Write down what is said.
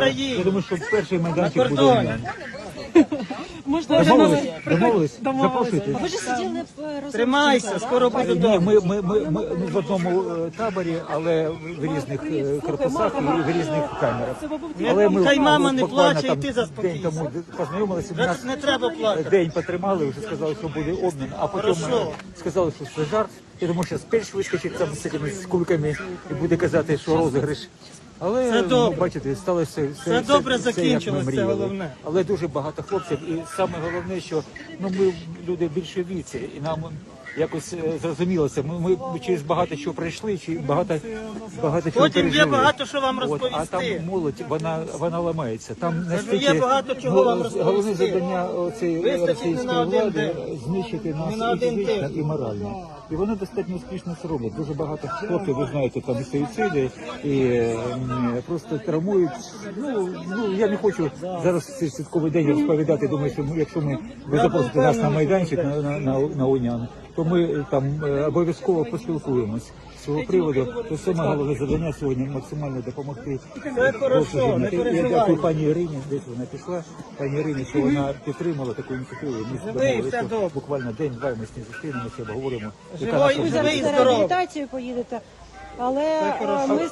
Україні. Я думаю, що перший майданчик буде. кордоні. у мене. Можна вже Домовились? Домовились? Запрошуйте. Ви ж сиділи в Розумченко. Тримайся, скоро буду Ні, вдома. ми, ми, ми, ми в одному е, таборі, але в різних е, корпусах і в різних камерах. Але ми Хай мама не буквально плаче, і ти день заспокійся. тому познайомилися. Не- Нас не треба плакати. День потримали, вже сказали, що буде обмін, а потім Хорошо. е, сказали, що це жарт. Я думаю, що перш вискочить там з цими з кульками і буде казати, що розіграш. Але Це ну, добре. бачите, сталося все, Це добре як ми закінчилось, це мріяли. головне. Але дуже багато хлопців, і саме головне, що ну ми люди більше віці, і нам якось е, зрозумілося. Ми, ми через багато що пройшли, чи багато багато чого Потім є пережили. багато що вам От, а там розповісти. молодь, вона вона ламається. Там є багато чого вам головне завдання цієї Вистачить не російської один влади день. знищити нас Не на і один фізично, тиждень. і морально. І вони достатньо успішно це роблять. Дуже багато хлопців, ви знаєте, там і суїциди, і м, просто травмують. Ну, ну я не хочу зараз цей святковий день розповідати. Думаю, що ми, якщо ми ви запросите нас на майданчик на, на, на, на Унян, то ми там е, обов'язково поспілкуємось з цього приводу. То саме головне завдання сьогодні максимально допомогти. Це хорошо, не Я дякую пані Ірині, десь вона пішла. Пані Ірині, що вона підтримала таку ініціативу. Ми домовилися, буквально день-два ми з ним зустрінемося, обговоримо. яка наша і на здоровий. реабілітацію поїдете, але е, ми